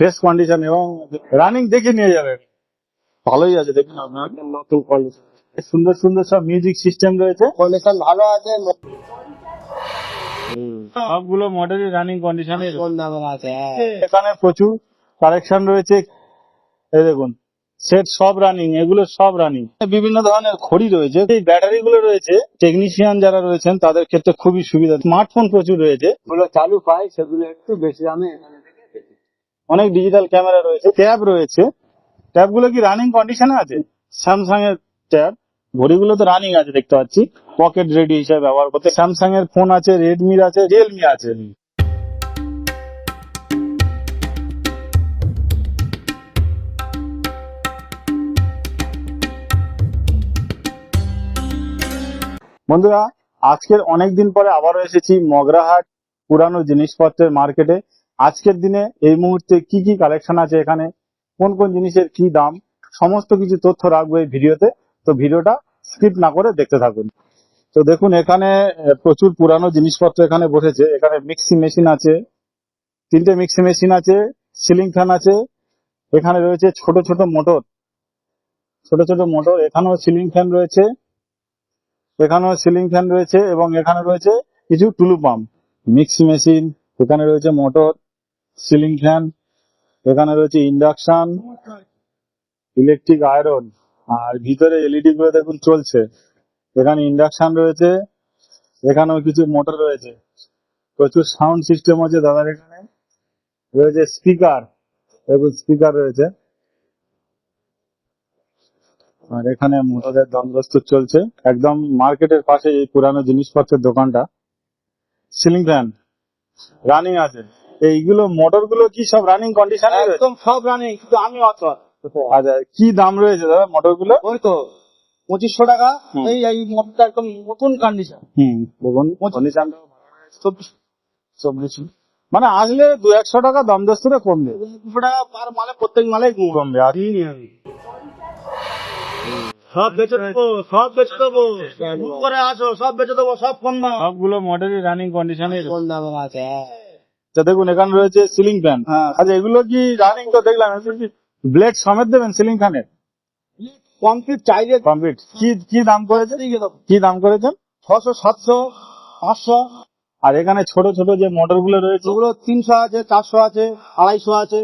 Fresh condition এবং running দেখে নিয়ে যাবে। ভালোই আছে দেখুন আপনার। নতুন কন্ডিশন সুন্দর সুন্দর সব মিউজিক সিস্টেম রয়েছে। কন্ডিশন ভালো আছে সবগুলো মডেলই রানিং কন্ডিশনে আছে হ্যাঁ। এখানে প্রচুর কালেকশন রয়েছে। এই দেখুন সেট সব রানিং এগুলো সব রানিং বিভিন্ন ধরনের খড়ি রয়েছে। এই ব্যাটারি গুলো রয়েছে। টেকনিশিয়ান যারা রয়েছেন তাদের ক্ষেত্রে খুবই সুবিধা। স্মার্টফোন প্রচুর রয়েছে। চালু পাই সেগুলো একটু বেশি দামে। এখানে। অনেক ডিজিটাল ক্যামেরা রয়েছে ট্যাব রয়েছে। ট্যাবগুলো কি রানিং কন্ডিশনে আছে? স্যামসাং এর ট্যাব ঘড়িগুলো তো রানিং আছে, দেখতে পাচ্ছি। পকেট রেডি হিসেবে ব্যবহার করতে। স্যামসাং এর ফোন আছে রেডমির আছে রিয়েলমি আছে। বন্ধুরা, আজকের অনেক দিন পরে আবারও এসেছি মগরাহাট পুরানো জিনিসপত্রের মার্কেটে আজকের দিনে এই মুহূর্তে কি কি কালেকশন আছে এখানে? কোন কোন জিনিসের কি দাম? সমস্ত কিছু তথ্য রাখব এই ভিডিওতে। তো ভিডিওটা স্কিপ না করে দেখতে থাকুন। তো দেখুন, এখানে প্রচুর পুরানো জিনিসপত্র এখানে বসেছে। এখানে মিক্সি মেশিন আছে, তিনটে মিক্সি মেশিন আছে সিলিং ফ্যান আছে। এখানে রয়েছে ছোট ছোট মোটর। ছোট ছোট মোটর, এখানেও সিলিং ফ্যান রয়েছে। এখানেও সিলিং ফ্যান রয়েছে এবং এখানে রয়েছে কিছু টুলু পাম্প। মিক্সি মেশিন এখানে রয়েছে মোটর। সিলিং ফ্যান, এখানে রয়েছে ইন্ডাকশন, ইলেকট্রিক আয়রন, আর ভিতরে এলইডি গুলো দেখুন চলছে। এখানে ইন্ডাকশন রয়েছে, এখানেও কিছু মোটর রয়েছে। প্রচুর সাউন্ড সিস্টেম আছে দাদার এখানে। রয়েছে স্পিকার, দেখুন স্পিকার রয়েছে। আর এখানে মোটরের দ্বন্দ্বস্ত চলছে। একদম মার্কেটের পাশে এই পুরানো জিনিসপত্রের দোকানটা। সিলিং ফ্যান, রানিং আছে। এইগুলো মোটরগুলো কি সব রানিং কন্ডিশনে একদম সব রানিং কিন্তু আমি অত। আচ্ছা কি দাম রয়েছে দাদা মোটরগুলো ওই তো পঁচিশশো টাকা। এই এই মোটরটা একদম নতুন কন্ডিশন হুম কন্ডিশন চব্বিশ মানে আসলে দু একশো টাকা দাম দস্তুরে কমবে। দুশো টাকা পার মালে প্রত্যেক মালে কমবে আর সব বেচে দেবো সব বেচে দেবো। করে আসো সব বেচে দেবো সব কম দাম। সবগুলো মডেলই রানিং কন্ডিশনে কোন দামের আছে আচ্ছা দেখুন এখানে রয়েছে সিলিং ফ্যান আচ্ছা এগুলো কি রানিং তো দেখলাম ব্লেড সমেত দেবেন সিলিং ফ্যানের কমপ্লিট চাইলে কমপ্লিট কি কি দাম করেছেন? কি দাম করেছেন? ছশো সাতশো পাঁচশো। আর এখানে ছোট ছোট যে মোটরগুলো রয়েছে। ওগুলো তিনশো আছে চারশো আছে আড়াইশো আছে।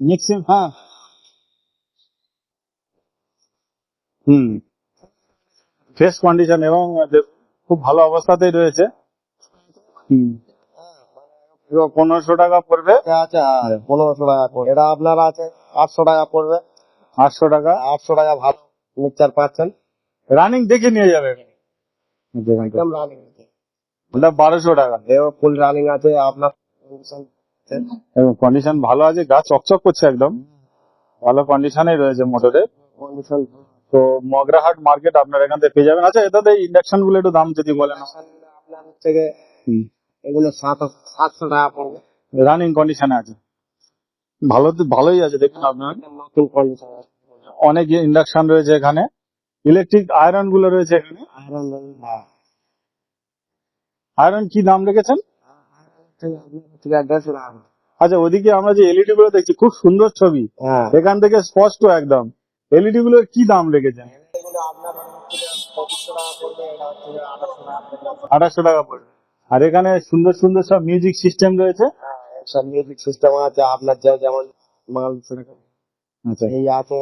মিক্সিং হ্যাঁ। হুম। ফ্রেশ কন্ডিশন এবং খুব ভালো অবস্থাতেই রয়েছে। হুম। পনেরোশো টাকা পড়বে। এটা হ্যাঁ, পনেরোশো টাকা পড়বে। এটা আপনার আছে আটশো টাকা পড়বে। আটশো টাকা। আটশো টাকা ভালো মিক্সচার পাচ্ছেন। রানিং দেখে নিয়ে যাবে একদম রানিং। ওটা বারোশো টাকা। এও ফুল রানিং আছে আপনার এবং কন্ডিশন ভালো আছে গা চকচক করছে একদম। ভালো কন্ডিশনে রয়েছে মোটরে। কন্ডিশন তো মগরাহাট মার্কেট আপনার এখান থেকে পেয়ে যাবেন। আচ্ছা এটাতে ইন্ডাকশনগুলো একটু দাম যদি বলেন। আপনার হচ্ছে এগুলো সাত সাতশো টাকা পড়বে। রানিং কন্ডিশনে আছে। ভালো ভালোই আছে দেখুন আপনার। নতুন কন্ডিশন আছে। অনেক ইন্ডাকশন রয়েছে এখানে। ইলেকট্রিক আয়রনগুলো রয়েছে এখানে। আয়রন হ্যাঁ। আয়রন কি দাম রেখেছেন? আচ্ছা ওদিকে আমরা যে এলইডি গুলো দেখছি খুব সুন্দর ছবি। হ্যাঁ। এখান থেকে স্পষ্ট একদম। এলইডি গুলোর কি দাম রেখেছেন? পড়বে আঠাশশো টাকা পড়বে। আর এখানে সুন্দর সুন্দর সব মিউজিক সিস্টেম রয়েছে। হ্যাঁ সব মিউজিক সিস্টেম আছে আপনার যে যেমন মাল সেরকম আচ্ছা। এই আছে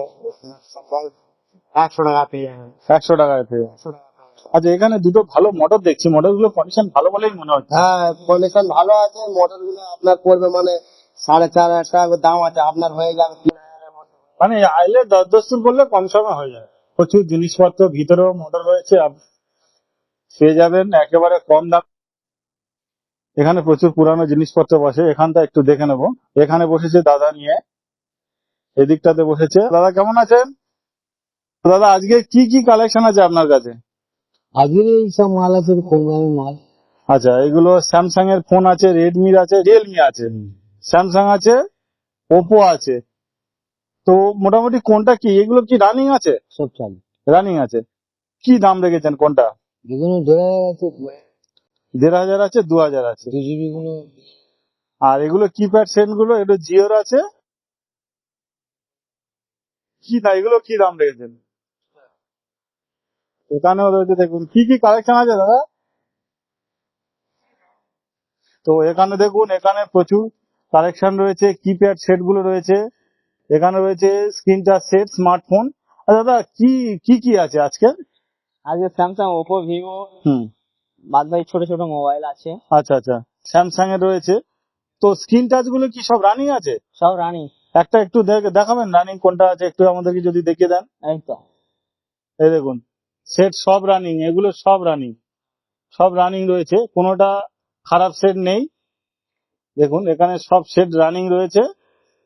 একশো টাকা পেয়ে একশো টাকায় পেয়ে টাকা। পেয়ে আচ্ছা এখানে দুটো ভালো মোটর দেখছি। মোটরগুলো কন্ডিশন ভালো বলেই মনে হচ্ছে। হ্যাঁ কন্ডিশন ভালো আছে। মোটরগুলো আপনার পড়বে মানে সাড়ে চার হাজার টাকা দাম আছে। আপনার হয়ে যাবে মানে আইলে দশ দস্তুর করলে কম সময় হয়ে যায় প্রচুর জিনিসপত্র ভিতরেও মোটর রয়েছে। পেয়ে যাবেন। একেবারে কম দাম। এখানে প্রচুর পুরানো জিনিসপত্র বসে এখানটা একটু দেখে নেব। এখানে বসেছে দাদা নিয়ে এদিকটাতে বসেছে। দাদা কেমন আছেন? দাদা আজকে কি কি কালেকশন আছে আপনার কাছে? আজকে এই সব মাল আছে কম দামের মাল? আচ্ছা এগুলো স্যামসাং এর ফোন আছে রেডমির আছে রিয়েলমি আছে। স্যামসাং আছে ওপো আছে। তো মোটামুটি কোনটা কি? এগুলো কি রানিং আছে? সব চালু। রানিং আছে। কি দাম রেখেছেন কোনটা? যেগুলো দেড় আছে দেড় হাজার আছে দু হাজার আছে। দু জিবি গুলো আর এগুলো কিপ্যাড সেটগুলো এটা জিওর আছে। কি না এগুলো কি দাম রেখেছেন? এখানেও রয়েছে দেখুন। কি কি কালেকশন আছে দাদা? তো এখানে দেখুন এখানে প্রচুর কালেকশন রয়েছে কিপ্যাড সেটগুলো রয়েছে। এখানে রয়েছে স্ক্রিন টাচ সেট স্মার্টফোন। দাদা কি কি কি আছে আজকে আজকে স্যামসাং ওপো ভিভো হুম। বাদ বাকি ছোট ছোট মোবাইল আছে। আচ্ছা আচ্ছা। স্যামসাং এর রয়েছে। তো স্ক্রিন টাচগুলো কি সব রানিং আছে? সব রানিং একটা একটু দেখ- দেখাবেন রানিং কোনটা আছে? একটু আমাদেরকে যদি দেখিয়ে দেন। এই তো। এই দেখুন সেট সব রানিং এগুলো সব রানিং সব রানিং রয়েছে কোনোটা খারাপ সেট নেই। দেখুন এখানে সব সেট রানিং রয়েছে।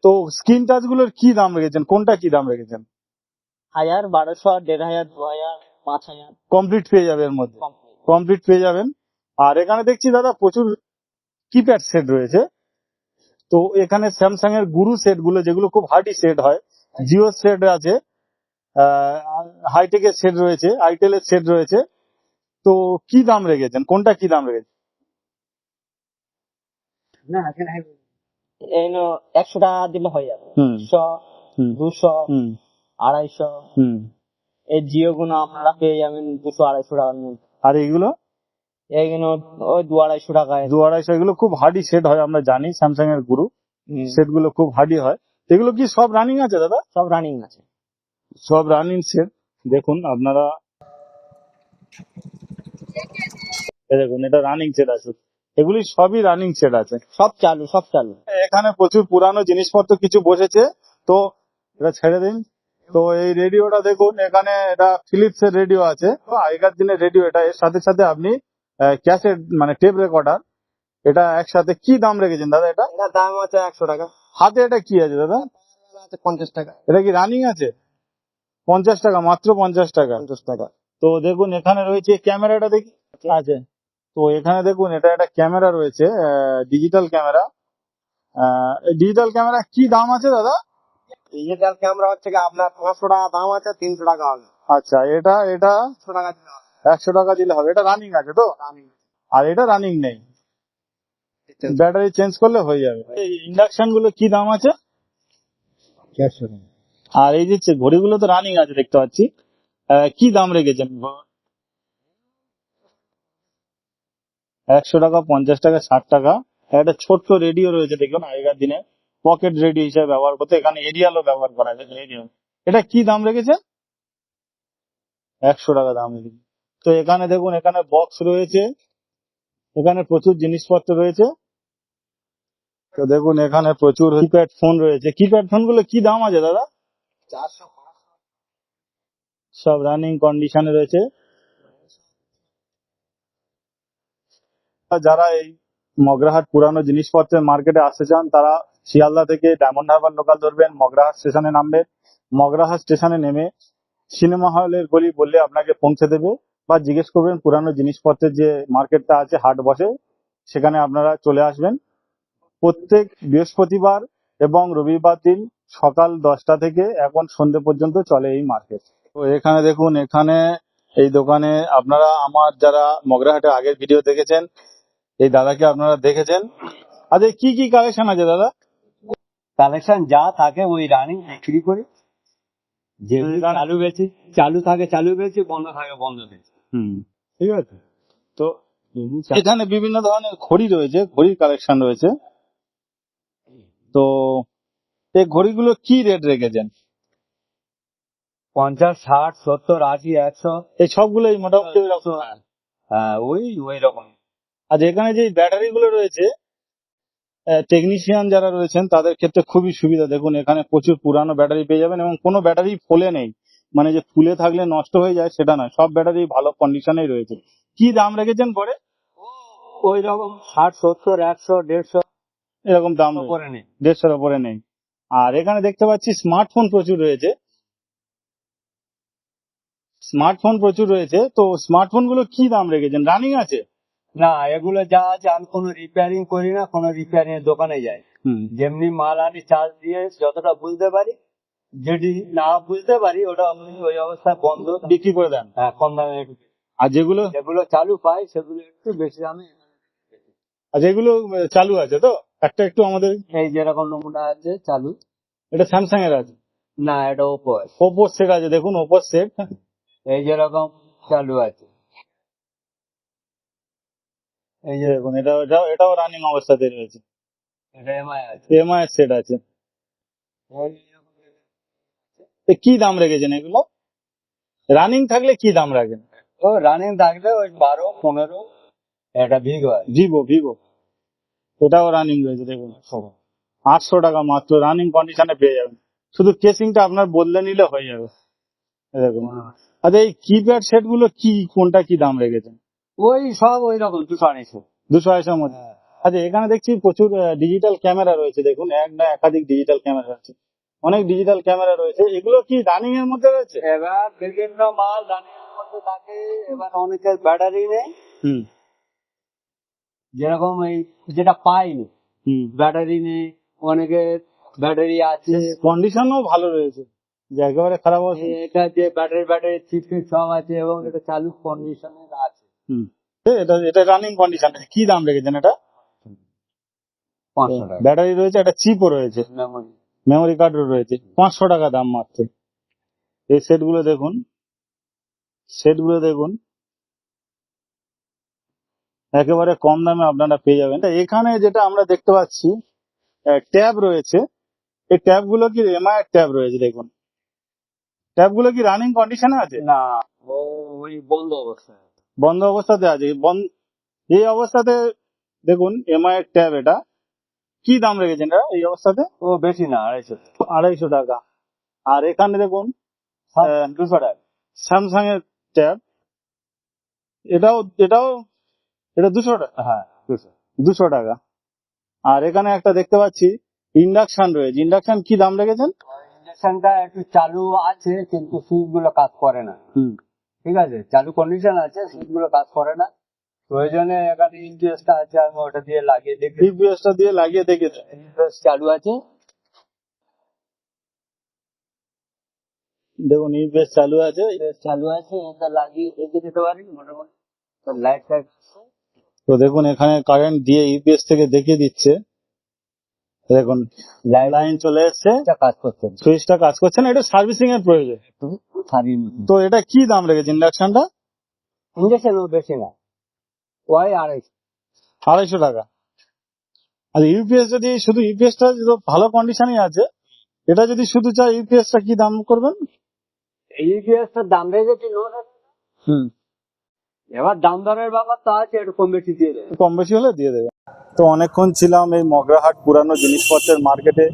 তো স্ক্রিন টাচগুলোর কি দাম রেখেছেন? কোনটা কি দাম রেখেছেন? হাজার বারোশো দেড় হাজার দু হাজার পাঁচ হাজার। কমপ্লিট পেয়ে যাবে এর মধ্যে। কমপ্লিট পেয়ে যাবেন। আর এখানে দেখছি দাদা প্রচুর কিপ্যাড সেট রয়েছে। তো এখানে স্যামসাং এর গুরু সেটগুলো যেগুলো খুব হার্ডি সেট হয় জিও সেট আছে হাইটেক এর সেট রয়েছে আইটেল এর সেট রয়েছে। তো কি দাম রেখেছেন? কোনটা কি দাম রেখেছেন? নো একশো টাকা দিলে হয়ে যাবে। দুশো আড়াইশো। হুম। এই জিও গুলো আপনারা পেয়ে যাবেন দুশো আড়াইশো টাকার মধ্যে। আর এইগুলো এইগুলো ওই দু আড়াইশো টাকায়। দু আড়াইশো এগুলো খুব হার্ডি সেট হয় আমরা জানি স্যামসাং এর গুরু সেটগুলো খুব হার্ডি হয়। এগুলো কি সব রানিং আছে দাদা? সব রানিং আছে। সব রানিং সেট দেখুন আপনারা দেখুন এটা রানিং সেট আছে। এগুলি সবই রানিং সেট আছে। সব চালু সব চালু। এখানে প্রচুর পুরানো জিনিসপত্র কিছু বসেছে। তো এটা ছেড়ে দিন। তো এই রেডিওটা দেখুন এখানে এটা ফিলিপস এর রেডিও আছে। তো আগেকার দিনের রেডিও এটা এর সাথে সাথে আপনি ক্যাসেট মানে টেপ রেকর্ডার এটা একসাথে কি দাম রেখেছেন দাদা এটা? এটা দাম আছে একশো টাকা। হাতে এটা কি আছে দাদা? পঞ্চাশ টাকা। এটা কি রানিং আছে? পঞ্চাশ টাকা মাত্র পঞ্চাশ টাকা। পঞ্চাশ টাকা। তো দেখুন এখানে রয়েছে ক্যামেরাটা দেখি। আছে। তো এখানে দেখুন এটা একটা ক্যামেরা রয়েছে ডিজিটাল ক্যামেরা। ডিজিটাল ক্যামেরা কি দাম আছে দাদা? ডিজিটাল ক্যামেরা হচ্ছে আপনার পাঁচশো টাকা দাম আছে তিনশো টাকা হবে। আচ্ছা এটা এটা একশো টাকা হবে। একশো টাকা দিলে হবে। এটা রানিং আছে তো? আর এটা রানিং নেই। ব্যাটারি চেঞ্জ করলে হয়ে যাবে। এই ইন্ডাকশনগুলো কি দাম আছে? আর এই যে ঘড়িগুলো তো রানিং আছে দেখতে পাচ্ছি। কি দাম রেখেছেন? একশো টাকা পঞ্চাশ টাকা ষাট টাকা। একটা ছোট্ট রেডিও রয়েছে দেখুন আগেকার দিনে। পকেট রেডিও হিসেবে ব্যবহার করতে এখানে এরিয়ালও ব্যবহার করা যায় রেডিও এটা কি দাম রেখেছে একশো টাকা দাম রেখেছে তো এখানে দেখুন এখানে বক্স রয়েছে এখানে প্রচুর জিনিসপত্র রয়েছে। তো দেখুন এখানে প্রচুর কিপ্যাড ফোন রয়েছে। কিপ্যাড ফোনগুলো কি দাম আছে দাদা? সব রানিং কন্ডিশনে রয়েছে। যারা এই মগরাহাট পুরানো জিনিসপত্রের মার্কেটে আসতে চান তারা শিয়ালদা থেকে ডায়মন্ড হারবার লোকাল ধরবেন, মগরাহাট স্টেশনে নামবেন মগরাহাট স্টেশনে নেমে সিনেমা হলের গলি বললে আপনাকে পৌঁছে দেবে বা জিজ্ঞেস করবেন পুরানো জিনিসপত্রের যে মার্কেটটা আছে, হাট বসে, সেখানে আপনারা চলে আসবেন। প্রত্যেক বৃহস্পতিবার এবং রবিবার দিন সকাল দশটা থেকে এখন সন্ধ্যে পর্যন্ত চলে এই মার্কেট। তো এখানে দেখুন, এখানে এই দোকানে আপনারা আমার যারা মগরাহাটে আগের ভিডিও দেখেছেন, এই দাদাকে আপনারা দেখেছেন। আচ্ছা কি কি কালেকশন আছে দাদা? কালেকশন যা থাকে ওই রানিং বিক্রি করি। যেগুলি রানিং- চালু বেশি চালু থাকে চালু বেশি বন্ধ থাকে বন্ধ বেশি হুম। ঠিক আছে? তো এখানে বিভিন্ন ধরনের ঘড়ি রয়েছে ঘড়ির কালেকশন রয়েছে। তো এই ঘড়িগুলো কি রেট রেখেছেন? পঞ্চাশ ষাট সত্তর আশি একশো। এই সবগুলোই মোটামুটি ওই রকম। হ্যাঁ ওই ওই রকম। আর এখানে যে ব্যাটারি গুলো রয়েছে টেকনিশিয়ান যারা রয়েছেন তাদের ক্ষেত্রে খুবই সুবিধা। দেখুন এখানে প্রচুর পুরানো ব্যাটারি পেয়ে যাবেন এবং কোনো ব্যাটারি ফোলে নেই। মানে যে ফুলে থাকলে নষ্ট হয়ে যায় সেটা নয়। সব ব্যাটারি ভালো কন্ডিশনেই রয়েছে। কি দাম রেখেছেন পরে? ওই রকম ষাট সত্তর একশো দেড়শো। এরকম দাম। করে নেই। দেড়শোর ওপরে নেই। আর এখানে দেখতে পাচ্ছি স্মার্টফোন প্রচুর রয়েছে। স্মার্টফোন প্রচুর রয়েছে। তো স্মার্টফোনগুলো কি দাম রেখেছেন? রানিং আছে? না এগুলো যা আছে আমি কোনো রিপেয়ারিং করি না কোনো রিপেয়ারিং এর দোকানে যাই। হুম। যেমনি মাল আনি চার্জ দিয়ে যতটা বুঝতে পারি যদি না বুঝতে পারি ওটা ওই অবস্থায় বন্ধ বিক্রি করে দেন। হ্যাঁ কম দামে আর যেগুলো? যেগুলো চালু পাই সেগুলো একটু বেশি দামে আর যেগুলো চালু আছে তো? একটা একটু আমাদের এই যেরকম নমুনা আছে চালু। এটা স্যামসাং এর আছে? না এটা ওপো আছে। ওপোর সেট আছে দেখুন ওপো সেট এই যেরকম চালু আছে। এই যে দেখুন এটা এটাও এটাও রানিং অবস্থাতে রয়েছে এটা এমআই আছে। এমআই সেট আছে। কি দাম রেখেছেন এগুলো? রানিং থাকলে কি দাম রাখেন? ও রানিং থাকলে ওই বারো পনেরো এটা ভিগ হয় ভিভো ভিভো এটাও রানিং রয়েছে দেখুন। আটশো টাকা মাত্র রানিং কন্ডিশনে পেয়ে যাবেন। শুধু কেসিংটা আপনার বদলে নিলে হয়ে যাবে। দেখুন। আচ্ছা এই কিপ্যাড সেটগুলো কি কোনটা কি দাম রেখেছেন? ওই সব ওই রকম দুশো আড়াইশো। দুশো আড়াইশোর মধ্যে। আচ্ছা এখানে দেখছি প্রচুর ডিজিটাল ক্যামেরা রয়েছে দেখুন এক না একাধিক ডিজিটাল ক্যামেরা আছে অনেক ডিজিটাল ক্যামেরা রয়েছে। এগুলো কি রানিং এর মধ্যে রয়েছে? এবার বিভিন্ন মাল রানিং মধ্যে থাকে এবার অনেকের ব্যাটারি নেই। যেরকম এই যেটা পাইনি হুম। ব্যাটারি নেই অনেকের ব্যাটারি আছে। কন্ডিশনও ভালো রয়েছে। যে একেবারে খারাপ আছে এটা যে ব্যাটারি ব্যাটারি চিপ সব আছে এবং এটা চালু কন্ডিশনের আছে। এটা এটা রানিং কন্ডিশন কি দাম রেখেছেন এটা? ব্যাটারি রয়েছে একটা চিপও রয়েছে। মেমোরি কার্ডও রয়েছে। পাঁচশো টাকা দাম মাত্র। এই সেটগুলো দেখুন। সেটগুলো দেখুন। একেবারে কম দামে আপনারা পেয়ে যাবেন। তা এখানে যেটা আমরা দেখতে পাচ্ছি ট্যাব রয়েছে। এই ট্যাবগুলো কি এমআই ট্যাব রয়েছে দেখুন। ট্যাবগুলো কি রানিং কন্ডিশনে আছে? না ওই বন্ধ অবস্থায়। বন্ধ অবস্থাতে আছে। বন্ধ এই অবস্থাতে দেখুন এমআই এর ট্যাব এটা। কি দাম রেখেছেন এটা এই অবস্থাতে? ও বেশি না আড়াইশো। আড়াইশো টাকা। আর এখানে দেখুন দুশো টাকা। স্যামসাং এর ট্যাব এটাও এটাও এটা দুশো টাকা? হ্যাঁ দুশো। দুশো টাকা। আর এখানে একটা দেখতে পাচ্ছি ইন্ডাকশন রয়েছে। ইন্ডাকশন কি দাম রেখেছেন? ইঞ্জেকশনটা একটু চালু আছে কিন্তু সুইচগুলো কাজ করে না। হুম। ঠিক আছে চালু কন্ডিশন আছে সুইচগুলো কাজ করে না। প্রয়োজনে এখানে ইন্টারেস্টটা আছে আমি ওটা দিয়ে লাগিয়ে দেখি ইউপিএস টা দিয়ে লাগিয়ে দেখেছে ইন্টারেস্ট চালু আছে। দেখুন ইউপিএস চালু আছে। Interest চালু আছে এটা লাগিয়ে দেখে দিতে পারি মোটামুটি। লাইট টাইট তো দেখুন এখানে কারেন্ট দিয়ে ইউপিএস থেকে দেখিয়ে দিচ্ছে। দেখুন লাইন চলে এসছে। কাজ করছে না। সুইচটা কাজ করছে না এটা সার্ভিসিং এর প্রয়োজন। তো এটা কি দাম রেখেছে ইন্ডাকশনটা ইঞ্জেকশন ও বেশি না। ওই আড়াইশো। আড়াইশো টাকা। আর ইউপিএস যদি শুধু ইউপিএস টা যদি ভালো কন্ডিশনে আছে এটা যদি শুধু চাই ইউপিএস টা কি দাম করবেন? ইউপিএসটার দাম রেখেছি। হুম। এবার দাম দরের ব্যাপার তো আছে একটু কম বেশি দিয়ে দেবে। কম বেশি হলে দিয়ে দেবে। তো অনেকক্ষণ ছিলাম এই মগরাহাট পুরানো জিনিসপত্রের মার্কেটে।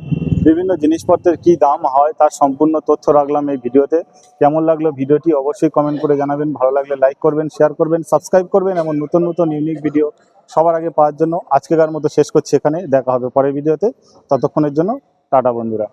বিভিন্ন জিনিসপত্রের কি দাম হয় তার সম্পূর্ণ তথ্য রাখলাম এই ভিডিওতে। কেমন লাগল ভিডিওটি অবশ্যই কমেন্ট করে জানাবেন। ভালো লাগলে লাইক করবেন শেয়ার করবেন সাবস্ক্রাইব করবেন এমন নতুন নতুন ইউনিক ভিডিও সবার আগে পাওয়ার জন্য আজকেকার মতো শেষ করছি এখানে। দেখা হবে পরের ভিডিওতে। ততক্ষণের জন্য টাটা বন্ধুরা।